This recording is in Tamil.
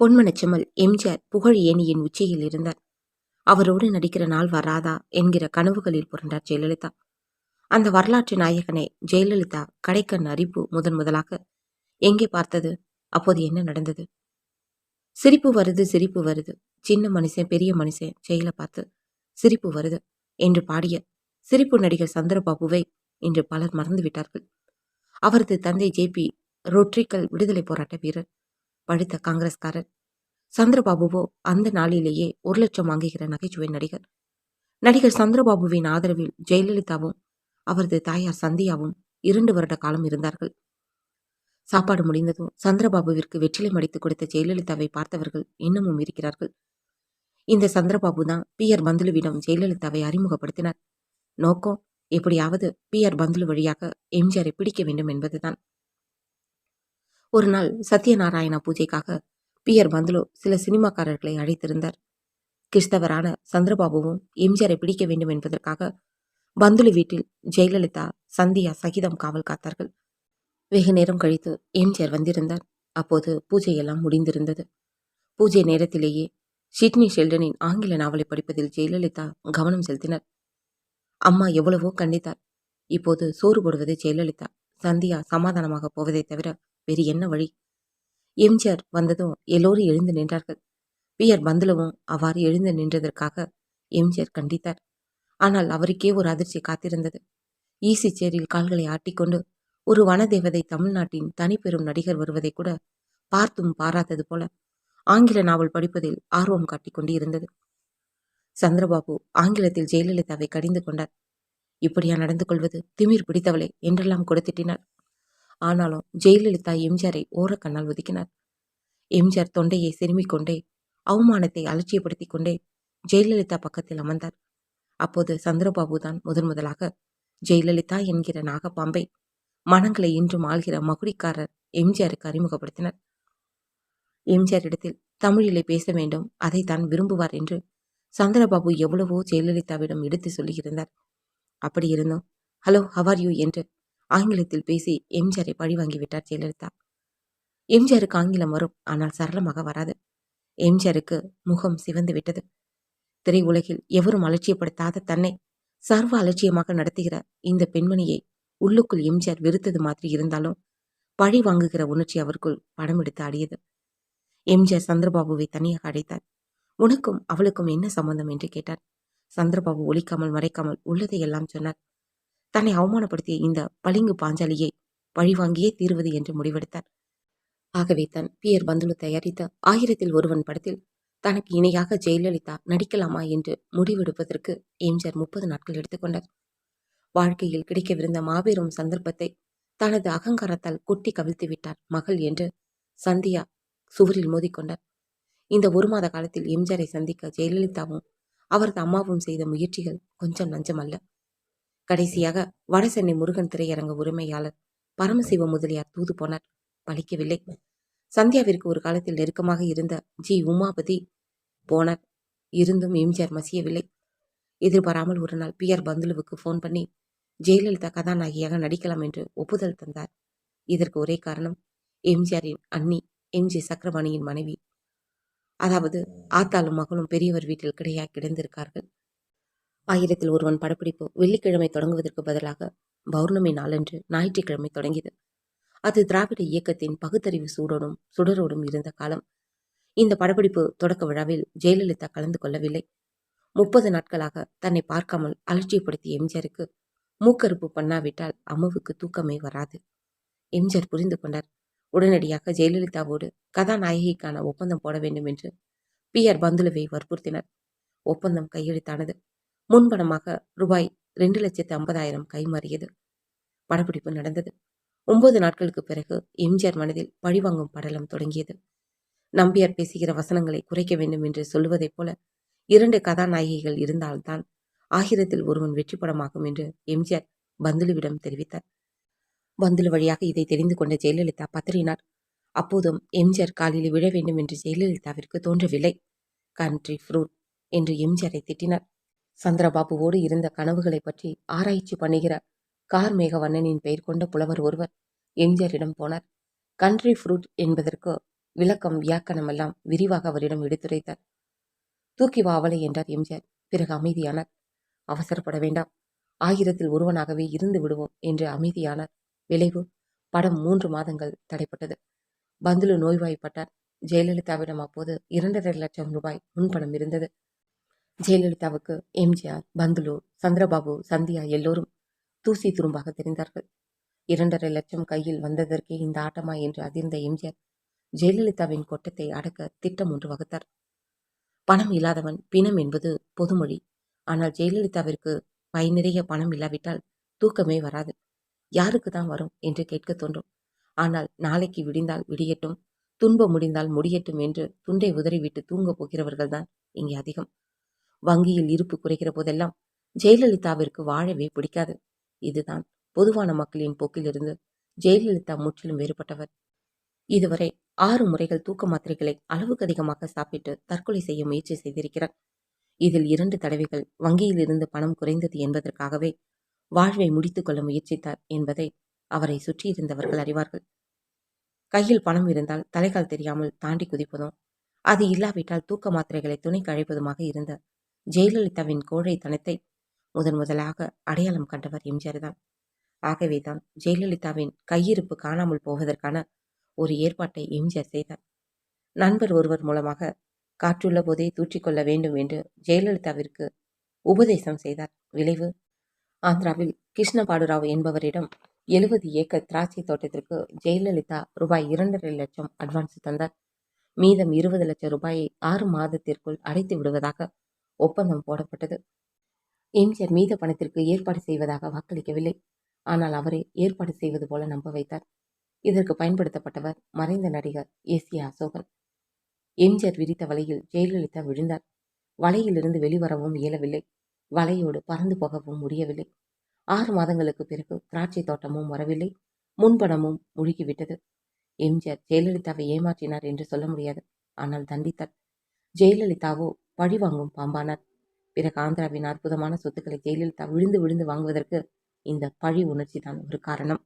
பொன்மனச்செம்மல் எம்ஜிஆர் புகழ் ஏணியின் உச்சியில் இருந்தார். அவரோடு நடிக்கிற நாள் வராதா என்கிற கனவுகளில் புரண்டார் ஜெயலலிதா. அந்த வரலாற்று நாயகனை ஜெயலலிதா கடைக்கண் அரிப்பு முதன் முதலாக எங்கே பார்த்தது? அப்போது என்ன நடந்தது? சிரிப்பு வருது சிரிப்பு வருது. சின்ன மனுஷன் பெரிய மனுஷன் செயலை பார்த்து சிரிப்பு வருது என்று பாடிய சிரிப்பு நடிகர் சந்திரபாபுவை இன்று பலர் மறந்துவிட்டார்கள். அவரது தந்தை ஜேபி ரொட்ரிக்கல் விடுதலை போராட்ட வீரர். பழுத்த காங்கிரஸ்காரர் சந்திரபாபுவோ அந்த நாளிலேயே ஒரு லட்சம் வாங்குகிற நகைச்சுவை நடிகர். நடிகர் சந்திரபாபுவின் ஆதரவில் ஜெயலலிதாவும் அவரது தாயார் சந்தியாவும் இரண்டு வருட காலம் இருந்தார்கள். சாப்பாடு முடிந்ததும் சந்திரபாபுவிற்கு வெற்றிலை மடித்து கொடுத்த ஜெயலலிதாவை பார்த்தவர்கள் இன்னமும் இருக்கிறார்கள். இந்த சந்திரபாபு தான் பி. ஆர். பந்துலுவிடம் ஜெயலலிதாவை அறிமுகப்படுத்தினார். நோக்கம் எப்படியாவது பி. ஆர். பந்துலு வழியாக எம்ஜிஆரை பிடிக்க வேண்டும் என்பதுதான். ஒரு நாள் சத்யநாராயண பூஜைக்காக பி ஆர் பந்துலு சில சினிமாக்காரர்களை அழைத்திருந்தார். கிறிஸ்தவரான சந்திரபாபுவும் எம்ஜிஆரை பிடிக்க வேண்டும் என்பதற்காக பந்துலு வீட்டில் ஜெயலலிதா சந்தியா சகிதம் காவல் காத்தார்கள். வெகு நேரம் கழித்து எம்ஜிஆர் வந்திருந்தார். அப்போது பூஜையெல்லாம் முடிந்திருந்தது. பூஜை நேரத்திலேயே ஷிட்னி ஷெல்டனின் ஆங்கில நாவலை படிப்பதில் ஜெயலலிதா கவனம் செலுத்தினர். அம்மா எவ்வளவோ கண்டித்தார். இப்போது சோறு போடுவது ஜெயலலிதா சந்தியா சமாதானமாக போவதை தவிர வேறு என்ன வழி? எம்ஜிஆர் வந்ததும் எல்லோரும் எழுந்து நின்றார்கள். பி ஆர் பந்துலவும் அவ்வாறு எழுந்து நின்றதற்காக எம்ஜிஆர் கண்டித்தார். ஆனால் அவருக்கே ஒரு அதிர்ச்சி காத்திருந்தது. ஈசி சேரில் கால்களை ஆட்டிக்கொண்டு ஒரு வனதேவதை தமிழ்நாட்டின் தனிப்பெரும் நடிகர் வருவதை கூட பார்த்தும் பாராதது போல ஆங்கில நாவல் படிப்பதில் ஆர்வம் காட்டிக் கொண்டு இருந்தது சந்திரபாபு ஆங்கிலத்தில் ஜெயலலிதாவை கடிந்து கொண்டார். இப்படியா நடந்து கொள்வது திமிர் பிடித்தவளே என்றெல்லாம் கொடுத்திட்டினார். ஆனாலும் ஜெயலலிதா எம்ஜிஆரை ஓரக்கண்ணால் ஒதுக்கினார். எம்ஜிஆர் தொண்டையை செருமிக் கொண்டே அவமானத்தை அலட்சியப்படுத்தி கொண்டே ஜெயலலிதா பக்கத்தில் அமர்ந்தார். அப்போது சந்திரபாபு தான் முதன் முதலாக ஜெயலலிதா என்கிற நாகப்பாம்பை மனங்களை இன்றும் ஆள்கிற மகுடிக்காரர் எம்ஜிஆருக்கு அறிமுகப்படுத்தினர். எம்ஜிஆர் இடத்தில் தமிழிலே பேச வேண்டும் அதை தான் விரும்புவார் என்று சந்திரபாபு எவ்வளவோ ஜெயலலிதாவிடம் எடுத்து சொல்லியிருந்தார். அப்படி இருந்தும் ஹலோ ஹவார் யூ என்று ஆங்கிலத்தில் பேசி எம்ஜிஆரை பழிவாங்கிவிட்டார் ஜெயலலிதா. எம்ஜிஆருக்கு ஆங்கிலம் வரும் ஆனால் சரளமாக வராது. எம்ஜிஆருக்கு முகம் சிவந்து விட்டது. திரையுலகில் எவரும் அலட்சியப்படுத்தாத தன்னை சர்வ அலட்சியமாக நடத்துகிற இந்த பெண்மணியை உள்ளுக்குள் எம்ஜிஆர் வெறுத்தது மாதிரி இருந்தாலும் பழி வாங்குகிற உணர்ச்சி அவருக்குள் படம் எடுத்து ஆடியது எம்ஜிஆர் சந்திரபாபுவை தனியாக அழைத்தார். உனக்கும் அவளுக்கும் என்ன சம்பந்தம்? என்று கேட்டார். சந்திரபாபு ஒழிக்காமல் மறைக்காமல் உள்ளதை எல்லாம் சொன்னார். தன்னை அவமானப்படுத்திய இந்த பளிங்கு பாஞ்சாலியை பழிவாங்கியே தீர்வது என்று முடிவெடுத்தார். ஆகவே தான் பியர் பந்துலு தயாரித்த ஆயிரத்தில் ஒருவன் படத்தில் தனக்கு இணையாக ஜெயலலிதா நடிக்கலாமா என்று முடிவெடுப்பதற்கு எம்ஜிஆர் முப்பது நாட்கள் எடுத்துக்கொண்டார் வாழ்க்கையில் கிடைக்கவிருந்த மாபெரும் சந்தர்ப்பத்தை தனது அகங்காரத்தால் கொட்டி கவிழ்த்து விட்டார் மகள் என்று சந்தியா சுவரில் மோதிக்கொண்டார். இந்த ஒரு மாத காலத்தில் எம்ஜிஆரை சந்திக்க ஜெயலலிதாவும் அவரது அம்மாவும் செய்த முயற்சிகள் கொஞ்சம் நஞ்சமல்ல. கடைசியாக வடசென்னை முருகன் திரையரங்க உரிமையாளர் பரமசிவ முதலியார் தூது போனார். பலிக்கவில்லை. சந்தியாவிற்கு ஒரு காலத்தில் நெருக்கமாக இருந்த ஜி. உமாபதி போனார். இருந்தும் எம்ஜிஆர் மசியவில்லை. எதிர்பாராமல் ஒரு நாள் பி. ஆர். பந்துலுவுக்கு ஃபோன் பண்ணி ஜெயலலிதா கதாநாயகியாக நடிக்கலாம் என்று ஒப்புதல் தந்தார். இதற்கு ஒரே காரணம் எம்ஜிஆரின் அண்ணி எம்ஜி சக்கரபாணியின் மனைவி. அதாவது ஆத்தாளும் மகளும் பெரியவர் வீட்டில் கிடையா கிடந்திருக்கார்கள். ஆயிரத்தில் ஒருவன் படப்பிடிப்பு வெள்ளிக்கிழமை தொடங்குவதற்கு பதிலாக பௌர்ணமி நாளன்று ஞாயிற்றுக்கிழமை தொடங்கியது. அது திராவிட இயக்கத்தின் பகுத்தறிவு சூடோடும் சுடரோடும் இருந்த காலம். இந்த படப்பிடிப்பு தொடக்க விழாவில் ஜெயலலிதா கலந்து கொள்ளவில்லை. முப்பது நாட்களாக தன்னை பார்க்காமல் அலட்சியப்படுத்திய எம்ஜிஆருக்கு மூக்கறுப்பு பண்ணாவிட்டால் அம்முவுக்கு தூக்கமே வராது. எம்ஜிஆர் புரிந்து கொண்டார். உடனடியாக ஜெயலலிதாவோடு கதாநாயகிக்கான ஒப்பந்தம் போட வேண்டும் என்று பி ஆர் பந்துலுவை வற்புறுத்தினர். ஒப்பந்தம் கையெழுத்தானது. முன்பணமாக ரூபாய் ரெண்டு லட்சத்து ஐம்பதாயிரம் கைமாறியது. படப்பிடிப்பு நடந்தது. ஒன்பது நாட்களுக்கு பிறகு எம்ஜிஆர் மனதில் பழிவாங்கும் படலம் தொடங்கியது. நம்பியார் பேசுகிற வசனங்களை குறைக்க வேண்டும் என்று சொல்லுவதைப் போல இரண்டு கதாநாயகிகள் இருந்தால்தான் ஆகிரத்தில் ஒருவன் வெற்றி படமாகும் என்று எம்ஜிஆர் பந்துலுவிடம் தெரிவித்தார். பந்துலு வழியாக இதை தெரிந்து கொண்ட ஜெயலலிதா பதறினார். அப்போதும் எம்ஜிஆர் காலில் விழ வேண்டும் என்று ஜெயலலிதாவிற்கு தோன்றவில்லை. கண்ட்ரி ஃப்ரூட் என்று எம்ஜிஆரை திட்டினார். சந்திரபாபுவோடு இருந்த கனவுகளை பற்றி ஆராய்ச்சி பண்ணுகிற கார் மேகவண்ணனின் பெயர் கொண்ட புலவர் ஒருவர் எம்ஜிஆரிடம் போனார். கண்ட்ரி ஃப்ரூட் என்பதற்கு விளக்கம் வியாக்கணம் எல்லாம் விரிவாக அவரிடம் எடுத்துரைத்தார். தூக்கி வாவலை என்றார் எம்ஜிஆர். பிறகு அமைதியானார். அவசரப்பட வேண்டாம். ஆயிரத்தில் ஒருவனாகவே இருந்து விடுவோம் என்று அமைதியானார். விளைவு. படம் மூன்று மாதங்கள் தடைப்பட்டது. பந்துலு நோய்வாய்ப்பட்டார். ஜெயலலிதாவிடம் அப்போது இரண்டரை லட்சம் ரூபாய் முன்பணம் இருந்தது. ஜெயலலிதாவுக்கு எம்ஜிஆர் பந்துலு சந்திரபாபு சந்தியா எல்லோரும் தூசி துரும்பாக தெரிந்தார்கள். இரண்டரை லட்சம் கையில் வந்ததற்கே இந்த ஆட்டமா என்று அதிர்ந்த எம்ஜிஆர் ஜெயலலிதாவின் கொட்டத்தை அடக்க திட்டம் ஒன்று வகுத்தார். பணம் இல்லாதவன் பிணம் என்பது பொதுமொழி. ஆனால் ஜெயலலிதாவிற்கு பயனிறைய பணம் இல்லாவிட்டால் தூக்கமே வராது. யாருக்கு தான் வரும் என்று கேட்க தோன்றும். ஆனால் நாளைக்கு விடிந்தால் விடியட்டும் துன்பம் முடிந்தால் முடியட்டும் என்று துண்டை உதறிவிட்டு தூங்கப் போகிறவர்கள்தான் இங்கே அதிகம். வங்கியில் இருப்பு குறைகிற போதெல்லாம் ஜெயலலிதாவிற்கு வாழவே பிடிக்காது. இதுதான் பொதுவான மக்களின் போக்கிலிருந்து ஜெயலலிதா முற்றிலும் வேறுபட்டவர். இதுவரை ஆறு முறைகள் தூக்க மாத்திரைகளை அளவுக்கு அதிகமாக சாப்பிட்டு தற்கொலை செய்ய முயற்சி செய்திருக்கிறார். இதில் இரண்டு தடவைகள் வங்கியில் இருந்து பணம் குறைந்தது என்பதற்காகவே வாழ்வை முடித்துக் கொள்ள முயற்சித்தார் என்பதை அவரை சுற்றியிருந்தவர்கள் அறிவார்கள். கையில் பணம் இருந்தால் தலைகால் தெரியாமல் தாண்டி குதிப்பதும் அது இல்லாவிட்டால் தூக்க மாத்திரைகளை துணைக்கு அழைப்பதுமாக இருந்த ஜெயலலிதாவின் கோழைத்தனத்தை முதன் முதலாக அடையாளம் கண்டவர் எம்ஜிஆர் தான். ஆகவேதான் ஜெயலலிதாவின் கையிருப்பு காணாமல் போவதற்கான ஒரு ஏற்பாட்டை எம்ஜிஆர் செய்தார். நண்பர் ஒருவர் மூலமாக காற்றுள்ள போதே தூற்றிக்கொள்ள வேண்டும் என்று ஜெயலலிதாவிற்கு உபதேசம் செய்தார். விளைவு ஆந்திராவில் கிருஷ்ணபாடுராவ் என்பவரிடம் எழுபது ஏக்கர் திராட்சை தோட்டத்திற்கு ஜெயலலிதா ரூபாய் இரண்டரை லட்சம் அட்வான்ஸ் தந்தார். மீதம் இருபது லட்சம் ரூபாயை ஆறு மாதத்திற்குள் அடைத்து விடுவதாக ஒப்பந்தம் போடப்பட்டது. எம்ஜிஆர் மீத பணத்திற்கு ஏற்பாடு செய்வதாக வாக்களிக்கவில்லை. ஆனால் அவரே ஏற்பாடு செய்வது போல நம்ப வைத்தார். இதற்கு பயன்படுத்தப்பட்டவர் மறைந்த நடிகர் ஏசி அசோகன். எம்ஜிஆர் விரித்த வலையில் ஜெயலலிதா விழுந்தார். வலையிலிருந்து வெளிவரவும் இயலவில்லை. வலையோடு பறந்து போகவும் முடியவில்லை. ஆறு மாதங்களுக்கு பிறகு திராட்சை தோட்டமும் வரவில்லை. முன்பணமும் முழுகிவிட்டது. எம்ஜிஆர் ஜெயலலிதாவை ஏமாற்றினார் என்று சொல்ல முடியாது. ஆனால் தண்டித்தார். ஜெயலலிதாவோ பழிவாங்கும் பாம்பானார். பிறகு ஆந்திராவின் அற்புதமான சொத்துக்களை ஜெயலலிதா விழுந்து விழுந்து வாங்குவதற்கு இந்த பழி உணர்ச்சி தான் ஒரு காரணம்.